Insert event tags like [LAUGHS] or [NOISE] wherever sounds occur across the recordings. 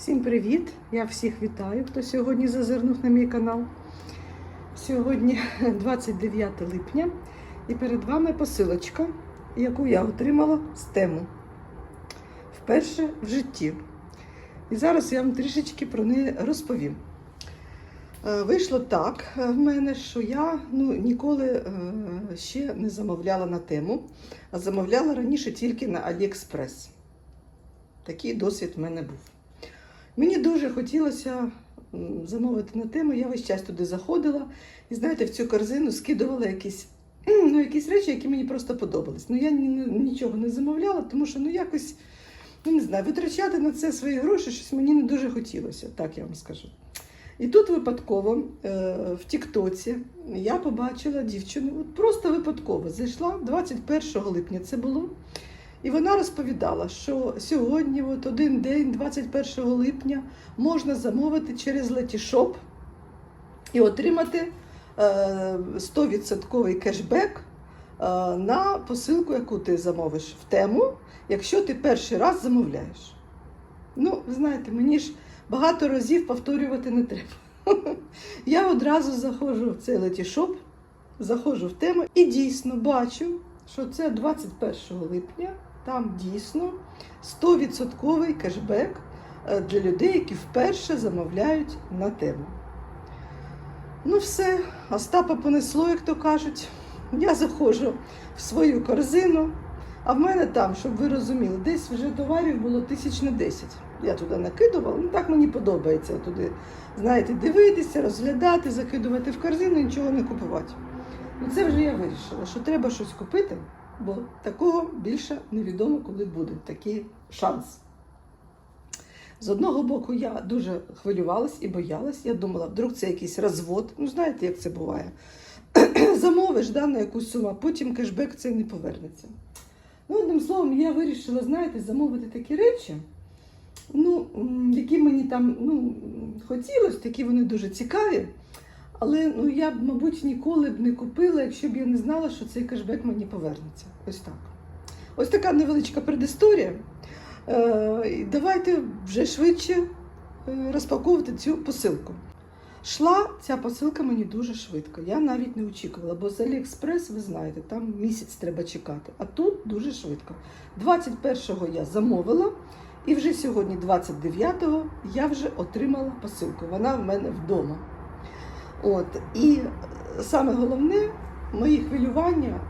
Всім привіт! Я всіх вітаю, хто сьогодні зазирнув на мій канал. Сьогодні [LAUGHS] 29 липня і перед вами посилочка, яку я отримала з тему вперше в житті. І зараз я вам трішечки про неї розповім. Е, Вийшло так е, в мене, що я ну, ніколи е, ще не замовляла на тему, а замовляла раніше тільки на Aliexpress. Такий досвід в мене був. Мені дуже хотілося замовити на тему. Я весь час туди заходила і, знаєте, в цю корзину скидувала якісь, ну, якісь речі, які мені просто подобались. Ну, я ні- ні- нічого не замовляла, тому що ну, якось, ну, не знаю, витрачати на це свої гроші щось мені не дуже хотілося, так я вам скажу. І тут випадково е, в Тіктоці я побачила дівчину, от просто випадково зайшла 21 липня це було. І вона розповідала, що сьогодні, от один день, 21 липня, можна замовити через Letysshop і отримати е, 100% кешбек е, на посилку, яку ти замовиш в тему, якщо ти перший раз замовляєш. Ну, ви знаєте, мені ж багато разів повторювати не треба. [LAUGHS] Я одразу заходжу в цей Letysshop, заходжу в тему і дійсно бачу, що це 21 липня. Там дійсно 100% кешбек е, для людей, які вперше замовляють на тему. Ну, все, Остапа понесло, як то кажуть. Я заходжу в свою корзину, а в мене там, щоб ви розуміли, десь вже товарів було тисяч на 10. Я туди накидувала, ну так мені подобається туди, знаєте, дивитися, розглядати, закидувати в корзину і нічого не купувати. Ну це вже я вирішила, що треба щось купити, бо такого більше невідомо, коли буде такий шанс. З одного боку, я дуже хвилювалась і боялась. Я думала, вдруг це якийсь розвод. Ну, знаєте, як це буває. [CLEARS THROAT] Замовиш да, на якусь суму, потім кешбек цей не повернеться. Ну, одним словом, я вирішила, знаєте, замовити такі речі, ну, які мені там ну, хотілося, такі вони дуже цікаві. Але ну, я б, мабуть, ніколи б не купила, якщо б я не знала, що цей кешбек мені повернеться. Ось так. Ось така невеличка предісторія. Е, давайте вже швидше е, розпаковувати цю посилку. Шла ця посилка мені дуже швидко. Я навіть не очікувала, бо з Аліекспрес, ви знаєте, там місяць треба чекати. А тут дуже швидко. 21-го я замовила, і вже сьогодні, 29-го, я вже отримала посилку. Вона в мене вдома. От. І саме головне, мої хвилювання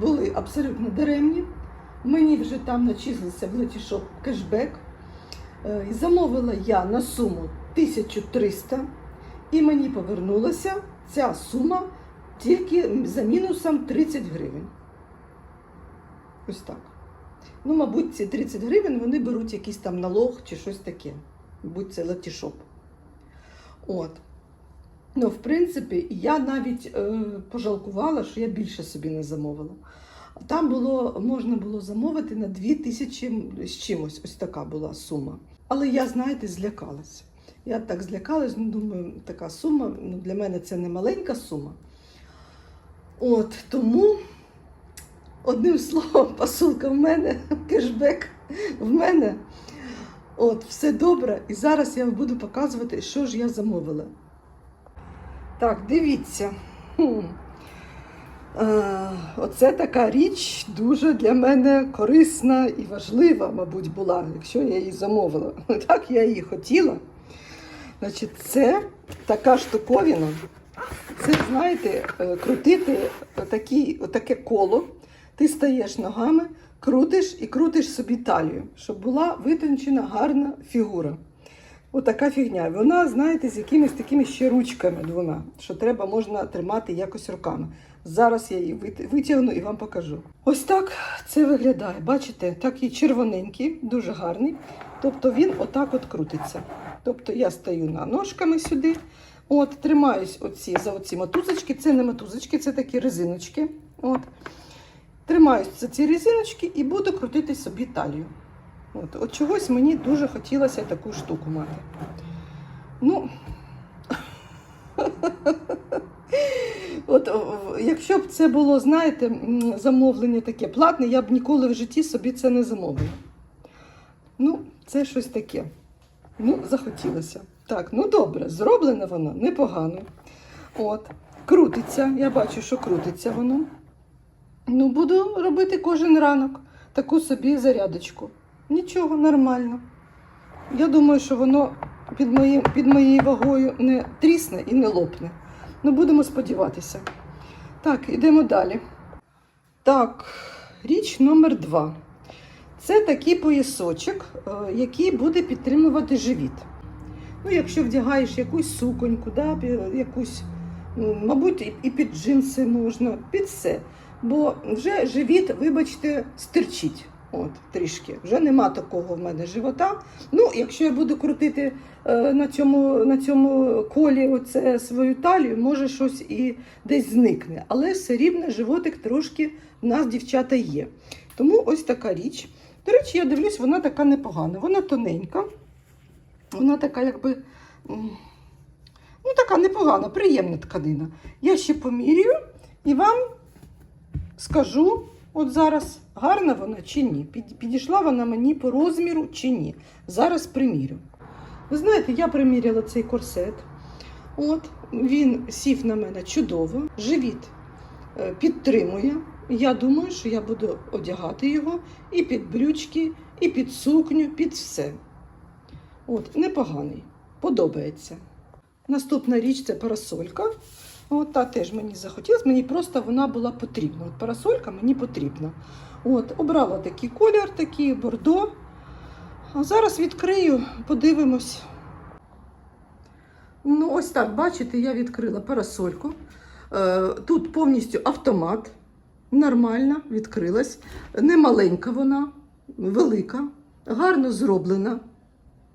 були абсолютно даремні. Мені вже там начислився в Letysshop кешбек. Е, Замовила я на суму 1300 і мені повернулася ця сума тільки за мінусом 30 гривень. Ось так. Ну, мабуть, ці 30 гривень вони беруть якийсь там налог чи щось таке. Мабуть, це Letysshop. От. Ну, в принципі, я навіть е, пожалкувала, що я більше собі не замовила. Там було, можна було замовити на 2 тисячі з чимось, ось така була сума. Але я, знаєте, злякалась. Я так злякалась, ну думаю, така сума, ну для мене це не маленька сума. От тому, одним словом, [LAUGHS] посилка в мене, кешбек в мене. От, все добре. І зараз я буду показувати, що ж я замовила. Так, дивіться. Е, Оце така річ дуже для мене корисна і важлива, мабуть, була, якщо я її замовила. [LAUGHS] Так я її хотіла. Значить, це така штуковина. Це, знаєте, е, крутити отакі, отаке коло. Ти стаєш ногами, крутиш і крутиш собі талію, щоб була витончена гарна фігура. Отака фігня. Вона, знаєте, з якимись такими ще ручками двома, що треба можна тримати якось руками. Зараз я її витягну і вам покажу. Ось так це виглядає. Бачите, такий червоненький, дуже гарний. Тобто він отак от крутиться. Тобто я стою на ножками сюди, от, тримаюсь оці, за оці мотузочки. Це не мотузочки, це такі резиночки. От. Тримаюсь за ці резиночки і буду крутити собі талію. От, от чогось мені дуже хотілося таку штуку мати. Ну, [LAUGHS] от, якщо б це було, знаєте, замовлення таке платне, я б ніколи в житті собі це не замовила. Ну, це щось таке. Ну, захотілося. Так, ну добре, зроблено воно непогано. От, крутиться, я бачу, що крутиться воно. Ну, буду робити кожен ранок таку собі зарядочку. Нічого, нормально. Я думаю, що воно під, моїм, під моєю вагою не трісне і не лопне. Ну, будемо сподіватися. Так, йдемо далі. Так, річ номер два. Це такий поясочок, е, який буде підтримувати живіт. Ну, якщо вдягаєш якусь суконьку, да, якусь, мабуть, і- і під джинси можна, під все. Бо вже живіт, вибачте, стирчить. От, трішки. Вже нема такого в мене живота. Ну, якщо я буду крутити е, на, цьому, на цьому колі оце свою талію, може щось і десь зникне. Але все рівно животик трошки в нас, дівчата, є. Тому ось така річ. До речі, я дивлюсь, вона така непогана. Вона тоненька. Вона така, якби. Ну, така непогана, приємна тканина. Я ще помірюю і вам скажу, от зараз, гарна вона чи ні. Підійшла вона мені по розміру чи ні. Зараз примірю. Ви знаєте, я приміряла цей корсет. От, він сів на мене чудово, живіт е, підтримує. Я думаю, що я буду одягати його і під брючки, і під сукню, під все. От, непоганий, подобається. Наступна річ це парасолька. От та теж мені захотілося, мені просто вона була потрібна. От парасолька мені потрібна. От, обрала такий колір, такий бордо. А зараз відкрию, подивимось. Ну, ось так, бачите, я відкрила парасольку. Е, Тут повністю автомат. Нормальна, відкрилась. Не маленька вона, велика, гарно зроблена.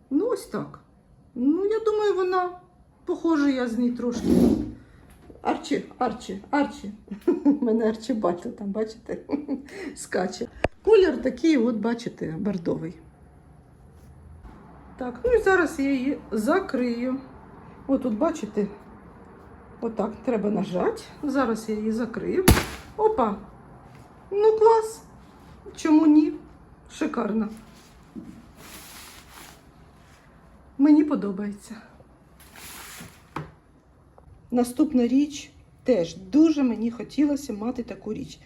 Ну, ось так. Ну, я думаю, вона похожа я з неї трошки. Арчі, Арчі, Арчі. У [LAUGHS] мене Арчі бачу, там, бачите, [LAUGHS] скаче. Колір такий, от бачите, бордовий. Так, ну і зараз я її закрию. От тут, бачите, отак треба нажати. Зараз я її закрию. Опа! Ну клас! Чому ні? Шикарно. Мені подобається. Наступна річ теж дуже мені хотілося мати таку річ.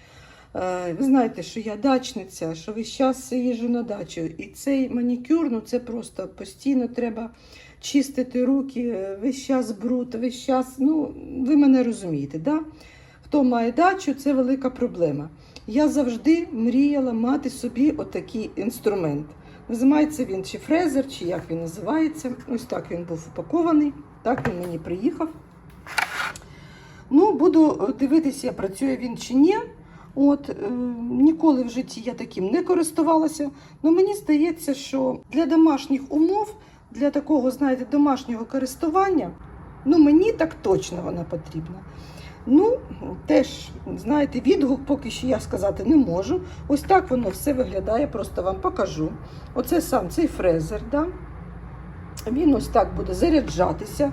Е, Ви знаєте, що я дачниця, що весь час їжджу на дачу. І цей манікюр, ну це просто постійно треба чистити руки, е, весь час бруд, весь час. Ну, ви мене розумієте, да? Хто має дачу, це велика проблема. Я завжди мріяла мати собі отакий інструмент. Називається він чи фрезер, чи як він називається. Ось так він був упакований, так він мені приїхав. Ну, буду е, дивитися, працює він чи ні. От, е, ніколи в житті я таким не користувалася. Ну, мені здається, що для домашніх умов, для такого, знаєте, домашнього користування, ну, мені так точно вона потрібна. Ну, теж, знаєте, відгук поки що я сказати не можу. Ось так воно все виглядає, просто вам покажу. Оце сам цей фрезер, да? Він ось так буде заряджатися.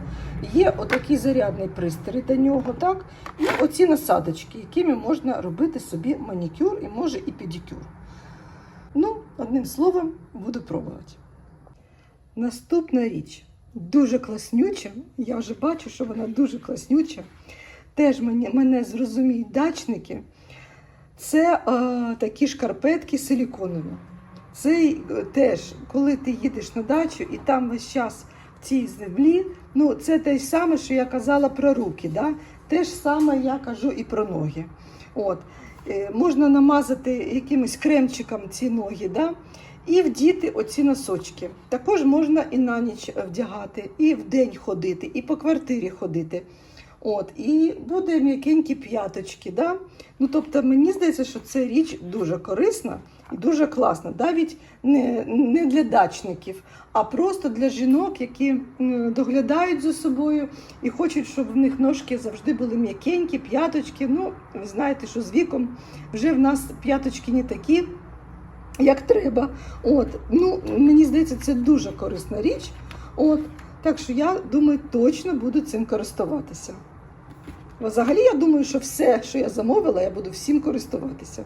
Є отакий зарядний пристрій до нього, так? І оці насадочки, якими можна робити собі манікюр і може і педикюр. Ну, одним словом, буду пробувати. Наступна річ дуже класнюча. Я вже бачу, що вона дуже класнюча. Теж мені, мене зрозуміють дачники. Це е, такі шкарпетки силіконові. Це е, теж, коли ти їдеш на дачу і там весь час в цій землі, ну це те ж саме, що я казала про руки. Да? Те ж саме я кажу і про ноги. От. Е, можна намазати якимось кремчиком ці ноги, да? і вдіти оці носочки. Також можна і на ніч вдягати, і в день ходити, і по квартирі ходити. От, і буде м'якенькі п'яточки. Да? Ну, тобто, мені здається, що це річ дуже корисна і дуже класна. Навіть не, не для дачників, а просто для жінок, які доглядають за собою і хочуть, щоб в них ножки завжди були м'якенькі, п'яточки. Ну, ви знаєте, що з віком вже в нас п'яточки не такі, як треба. От, ну, мені здається, це дуже корисна річ. От, так що я думаю, точно буду цим користуватися. Взагалі, я думаю, що все, що я замовила, я буду всім користуватися.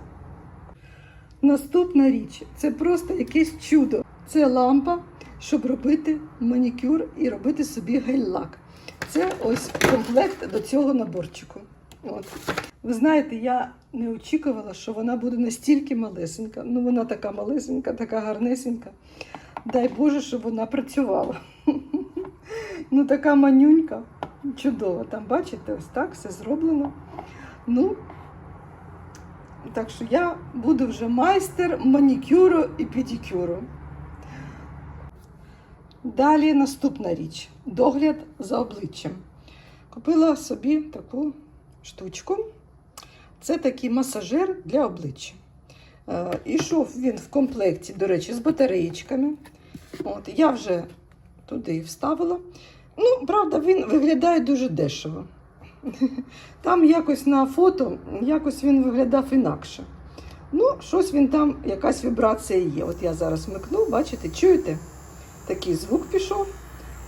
Наступна річ це просто якесь чудо. Це лампа щоб робити манікюр і робити собі гель-лак. Це ось комплект до цього наборчику. От. Ви знаєте, я не очікувала, що вона буде настільки малесенька. Ну, вона така малесенька, така гарнесенька. Дай Боже, щоб вона працювала. [LAUGHS] Ну, така манюнька, чудова. Там, бачите, ось так все зроблено. Ну, так що я буду вже майстер манікюру і педикюру. Далі наступна річ догляд за обличчям. Купила собі таку штучку. Це такий масажер для обличчя. Е, Ішов він в комплекті, до речі, з батареєчками. От, я вже туди вставила. Ну, правда, він виглядає дуже дешево. Там якось на фото якось він виглядав інакше. Ну, щось він там, якась вібрація є. От я зараз вмикну, бачите, чуєте? Такий звук пішов.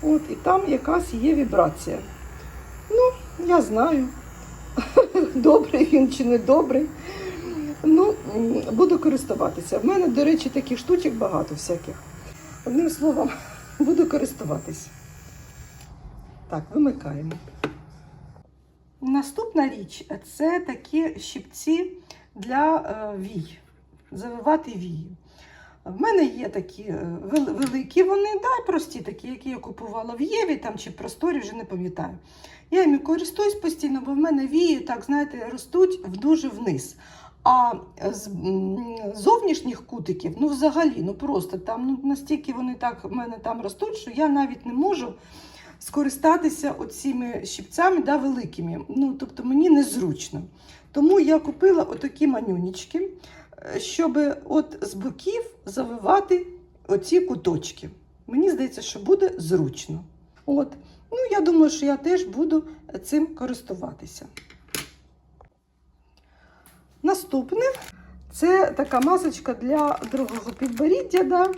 От, і там якась є вібрація. Ну, я знаю, [LAUGHS] добрий він чи не добрий. Ну, буду користуватися. В мене, до речі, таких штучок багато всяких. Одним словом, [LAUGHS] буду користуватись. Так, вимикаємо. Наступна річ це такі щипці для е, вій, завивати вії. В мене є такі е, великі, вони да, прості, такі, які я купувала в Єві там, чи в просторі, вже не пам'ятаю. Я їм користуюсь постійно, бо в мене вії, так знаєте, ростуть дуже вниз. А з зовнішніх кутиків, ну взагалі, ну просто там ну, настільки вони так в мене там ростуть, що я навіть не можу скористатися оціми щипцями да, великими. Ну, тобто мені незручно. Тому я купила отакі манюнічки, е, щоб от з боків завивати оці куточки. Мені здається, що буде зручно. От. Ну, я думаю, що я теж буду цим користуватися. Наступне це така масочка для другого підборіддя. Да?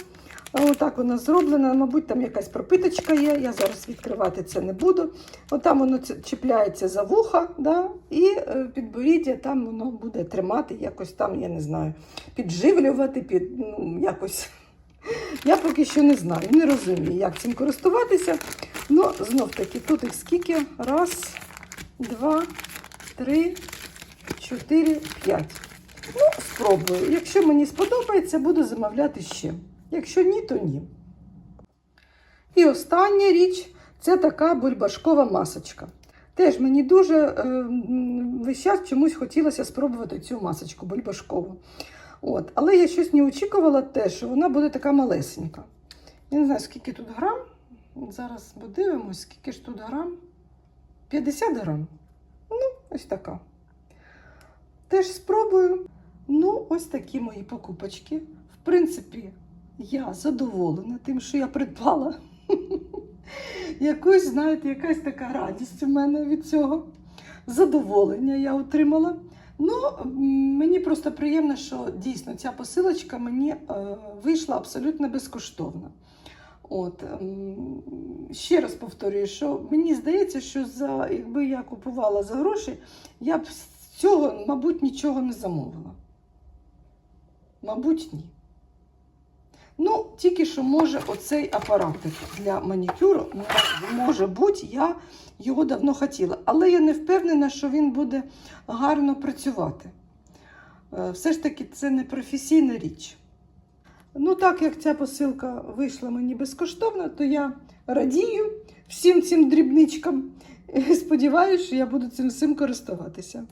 Отак вона зроблена. Мабуть, там якась пропиточка є. Я зараз відкривати це не буду. Отам воно чіпляється за вуха, да? і е, підборіддя там воно буде тримати, якось там, я не знаю, підживлювати, під, ну, якось. Я поки що не знаю, не розумію, як цим користуватися. Ну, знов таки, тут їх скільки? Раз, два, три, чотири, п'ять. Ну, спробую. Якщо мені сподобається, буду замовляти ще. Якщо ні, то ні. І остання річ це така бульбашкова масочка. Теж мені дуже е, весь час чомусь хотілося спробувати цю масочку бульбашкову. От. Але я щось не очікувала те, що вона буде така малесенька. Я не знаю, скільки тут грам. Зараз подивимось, скільки ж тут грам. 50 грам. Ну, ось така. Теж спробую. Ну, ось такі мої покупочки. В принципі, я задоволена тим, що я придбала. [LAUGHS] Якусь, знаєте, якась така радість у мене від цього. Задоволення я отримала. Ну, мені просто приємно, що дійсно ця посилочка мені е, вийшла абсолютно безкоштовно. От, м, ще раз повторюю, що мені здається, що за, якби я купувала за гроші, я б з цього, мабуть, нічого не замовила. Мабуть, ні. Ну, тільки що може оцей апаратик для манікюру, може бути, я його давно хотіла. Але я не впевнена, що він буде гарно працювати. Е, Все ж таки, це не професійна річ. Ну, так як ця посилка вийшла мені безкоштовно, то я радію всім цим дрібничкам. Сподіваюся, що я буду цим всім користуватися.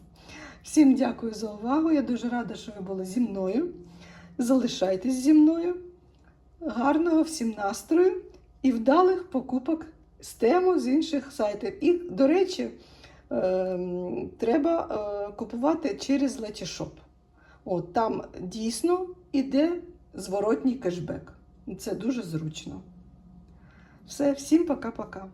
Всім дякую за увагу. Я дуже рада, що ви були зі мною. Залишайтесь зі мною. Гарного всім настрою і вдалих покупок з тему з інших сайтів. І, до речі, ем, треба е, купувати через Letysshop. От там дійсно іде зворотній кешбек. Це дуже зручно. Все, всім пока-пока.